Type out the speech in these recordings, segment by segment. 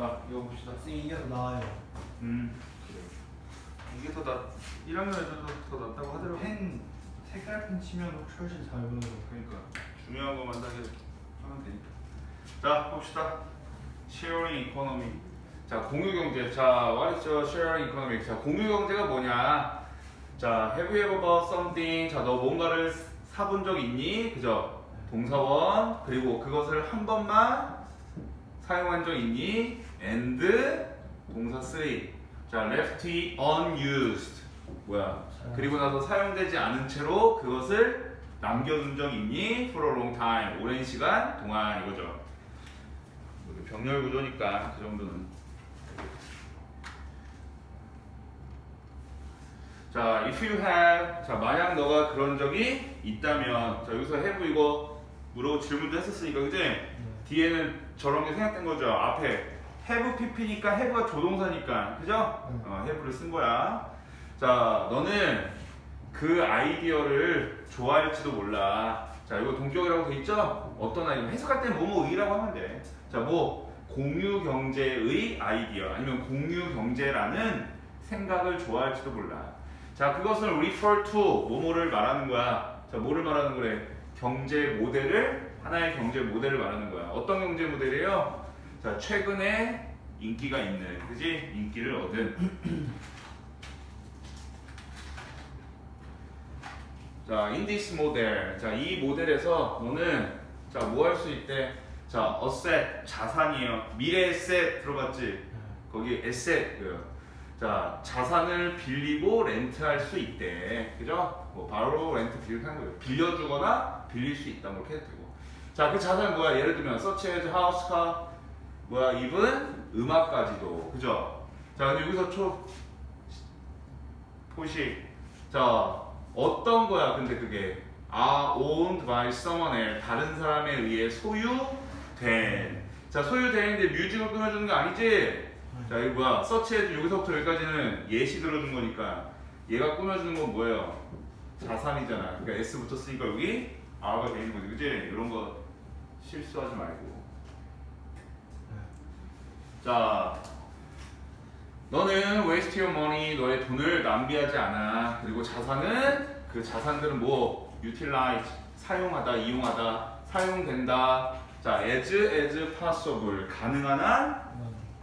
자, 이거 봅시다. 선생님 이게 더 나아요. 음. 이게 더 낫, 1학년 애들도 더 낫다고 하더라고. 펜 색깔 펜 치면 훨씬 잘 보여요. 그러니까 중요한 것만 딱 해- 하면 되니까. 자, 봅시다. sharing economy. 자, 공유 경제. 자, what is the sharing economy? 자, 공유 경제가 뭐냐? 자, have you ever bought something? 자, 너 뭔가를 사본 적 있니? 그죠? 동사원. 그리고 그것을 한 번만 사용한 적 있니? and 동사 쓰리. 자, left unused. 뭐야? 그리고 나서 사용되지 않은 채로 그것을 남겨둔 적 있니? For a long time. 오랜 시간 동안 이거죠. 이게 병렬 구조니까 그 정도는. 자, if you have, 자 만약 너가 그런 적이 있다면, 자 여기서 have 이거 물어 질문도 했었으니까 그지? 뒤에는 저런 게 생각된 거죠. 앞에 have pp니까 have가 조동사니까, 그죠? 음. 어, have를 쓴 거야. 자, 너는 그 아이디어를 좋아할지도 몰라. 자, 이거 동격이라고 돼 있죠? 어떤 아이디어? 해석할 때는 뭐뭐의라고 하면 돼. 자, 뭐 공유 경제의 아이디어 아니면 공유 경제라는 생각을 좋아할지도 몰라. 자, 그것을 refer to 뭐뭐를 말하는 거야. 자, 뭐를 말하는 거래? 경제 모델을 하나의 경제 모델을 말하는 거야. 어떤 경제 모델이에요? 자, 최근에 인기가 있는, 그지? 인기를 얻은. 자, this model. 자, 이 모델에서 너는 자, 뭐 할 수 있대? 자, asset 자산이에요. 미래 asset 들어봤지? 거기 asset 그 자, 자산을 빌리고 렌트할 수 있대. 그죠? 뭐 바로 렌트 빌리는 거예요. 빌려주거나 빌릴 수 있다. 뭐 이렇게 해도 되고. 자, 그 자산 뭐야? 예를 들면 house, car, 뭐야? even 음악까지도. 그죠? 자, 근데 여기서 초 포식. 자, 어떤 거야? 근데 그게 are owned by someone. 다른 사람에 의해 소유된. 자, 소유되는데 뮤직을 끊어주는 거 아니지? 자, 이거 뭐야? 서치해도 여기서부터 여기까지는 예시 들어준 거니까 얘가 꾸며주는 건 뭐예요? 자산이잖아. 그러니까 S 붙었으니까 여기 R가 되는 거지, 그지? 이런 거 실수하지 말고. 자, 너는 waste your money, 너의 돈을 낭비하지 않아. 그리고 자산은 그 자산들은 뭐 utilize, 사용하다, 이용하다, 사용된다. 자, as as possible, 가능한 한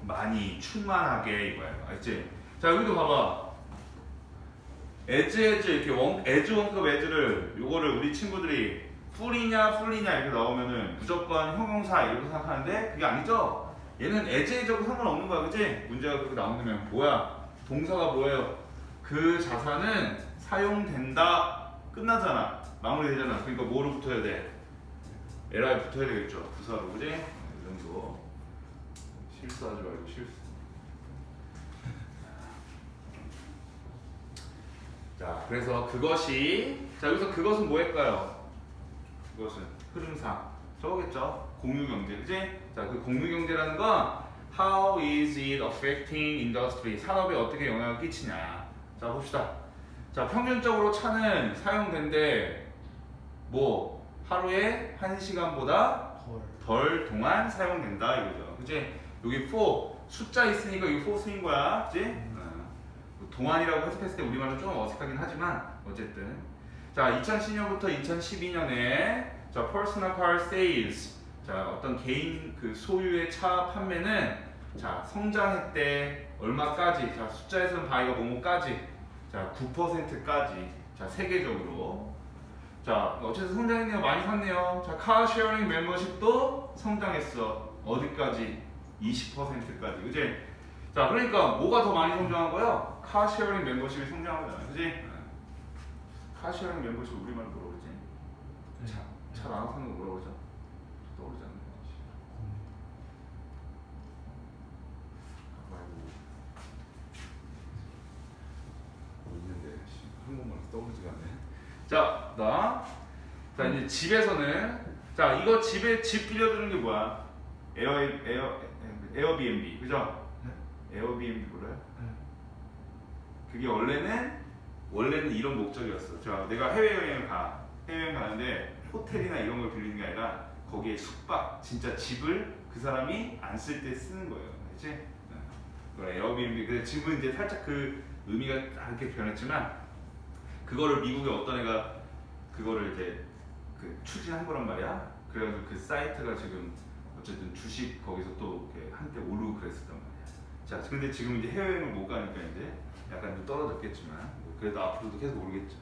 많이 충만하게 이거예요. 알지? 자 여기도 봐봐. 에즈 에즈 이렇게 원 에즈 원급 에즈를 요거를 우리 친구들이 풀이냐 풀이냐 이렇게 나오면은 무조건 형용사 이렇게 생각하는데 그게 아니죠. 얘는 에즈하고 상관없는 거야, 그지? 문제가 그렇게 나오면 뭐야? 동사가 뭐예요? 그 자산은 사용된다 끝나잖아. 마무리되잖아. 그러니까 뭐로 붙어야 돼? 에라에 붙어야 되겠죠. 부사로 그지? 이 정도. 실수하지 말고 실수. 자, 그래서 그것이 자 여기서 그것은 뭐일까요? 그것은 흐름상 저거겠죠. 공유 경제, 그지? 자, 그 공유 경제라는 건 How is it affecting industry? 산업에 어떻게 영향을 끼치냐? 자, 봅시다. 자, 평균적으로 차는 사용된데 뭐 하루에 한 시간보다 덜. 덜 동안 사용된다 이거죠. 그지? 여기 4 숫자 있으니까 이거 4 쓰인 거야. 그지? 어. 동안이라고 해석했을 때 우리말은 좀 어색하긴 하지만 어쨌든 자 2010년부터 2012년에 자 personal car sales 자 어떤 개인 그 소유의 차 판매는 자 성장했대 얼마까지 자 숫자에서는 바이가 뭐뭐까지 자 9%까지 자 세계적으로 자, 어쨌든 성장했네요. 많이 샀네요. 자, 카쉐어링 멤버십도 성장했어. 어디까지? 20%까지. 그지? 자, 그러니까 뭐가 더 많이 성장한 거야? 카쉐어링 멤버십이 성장한 거잖아. 그지? 카쉐어링 멤버십 우리말로 뭐라 그러지? 차, 차 나눠 사는 거 뭐라 그러죠? 떠오르지 않네. 아이고. 뭐 있는데, 씨, 한국말 떠오르지가 않네. 자, 나. 자, 이제 집에서는 자, 이거 집에 집 빌려주는 게 뭐야? 에어 에어 에어비앤비. 그죠? 에어비앤비 몰라요? 그게 원래는 원래는 이런 목적이었어. 자, 내가 해외 여행을 가. 해외 여행 가는데 호텔이나 이런 걸 빌리는 게 아니라 거기에 숙박, 진짜 집을 그그 사람이 안 쓸 때 쓰는 거예요. 그렇지? 그 에어비앤비 근데 지금은 이제 살짝 그 의미가 딱 이렇게 변했지만 그거를 미국의 어떤 애가 그거를 이제 그 추진한 거란 말이야. 그래가지고 그 사이트가 지금 어쨌든 주식 거기서 또 이렇게 한때 오르고 그랬었단 말이야. 자, 근데 지금 이제 해외여행을 못 가니까 이제 약간 좀 떨어졌겠지만 뭐 그래도 앞으로도 계속 오르겠죠.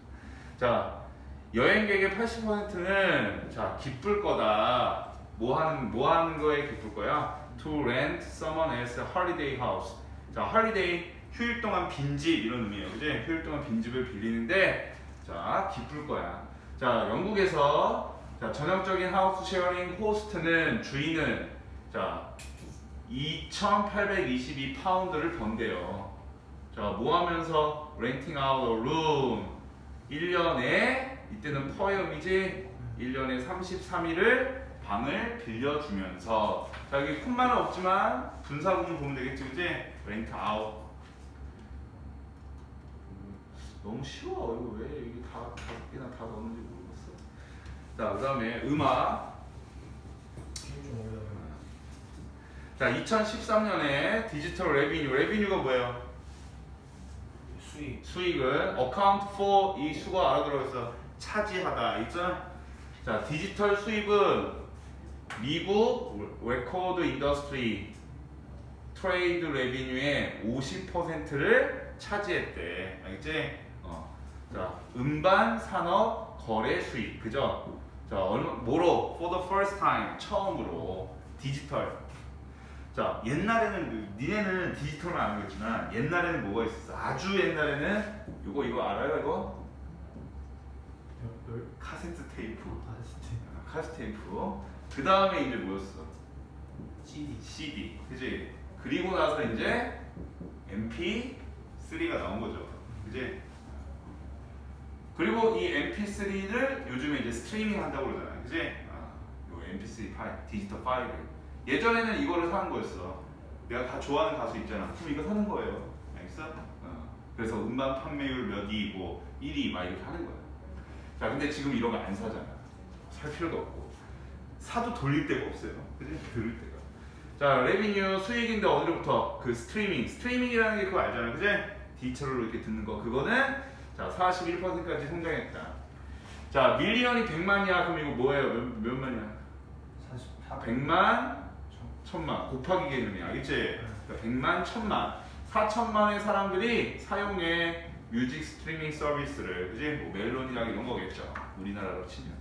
자, 여행객의 80%는 자 기쁠 거다. 뭐 하는 뭐 하는 거에 기쁠 거야? To rent someone else holiday house. 자, holiday 휴일 동안 빈집 이런 의미예요. 그지? 휴일 동안 빈집을 빌리는데 자 기쁠 거야. 자, 영국에서 자 전형적인 하우스 쉐어링 호스트는 주인은 자 2,822 파운드를 번대요. 자, 뭐 하면서 renting out a room? 1년에 이때는 퍼이음이지? 1년에 33일을 방을 빌려주면서. 자 여기 콤마는 없지만 분사구문 보면 되겠지 그지? rent out. 너무 쉬워. 이거 왜 이게 다 다섯 개나 다 넣었는지 모르겠어. 자 그 다음에 음악. 자 2013년에 디지털 레비뉴 레비뉴가 뭐예요? 수익. 수익은 account for 이 수가 알아들어 있어 차지하다 있죠? 자 디지털 수입은 미국 레코드 인더스트리 트레이드 레비뉴의 50%를 차지했대 알겠지? 어. 자 음반 산업 거래 수익 그죠? 자 얼마 뭐로 for the first time 처음으로 디지털 자 옛날에는 그- 니네는 디지털은 안 알겠지만 옛날에는 뭐가 있었어? 아주 옛날에는 이거 이거 알아요 이거? 열. 카세트 테이프. 아 진짜. 아, 카세트 테이프. 그 다음에 이제 뭐였어? CD. CD. 그지? 그리고 나서 이제 MP3가 나온 거죠. 그지? 그리고 이 MP3를 요즘에 이제 스트리밍 한다고 그러잖아요. 그지? 아, 요 MP3 파일 디지털 파일을 예전에는 이거를 사는 거였어. 내가 다 좋아하는 가수 있잖아. 그럼 이거 사는 거예요. 알겠어? 어. 그래서 음반 판매율 몇 위고 1위 막 이렇게 하는 거야. 자 근데 지금 이런 거 안 사잖아. 살 필요도 없고. 사도 돌릴 데가 없어요. 그지? 들을 데가. 자 레비뉴 수익인데 어디로부터? 그 스트리밍. 스트리밍이라는 게 그거 알잖아. 그지? 디지털로 이렇게 듣는 거. 그거는 자 41%까지 성장했다. 자 밀리언이 100만이야. 그럼 이거 뭐예요? 몇, 몇 만이야? 44. 100만 천만 곱하기 개념이야. 알겠지? 그러니까 100만 천만. 4천만의 사람들이 사용해 뮤직 스트리밍 서비스를 그지? 뭐 멜론이랑 이런 거겠죠. 우리나라로 치면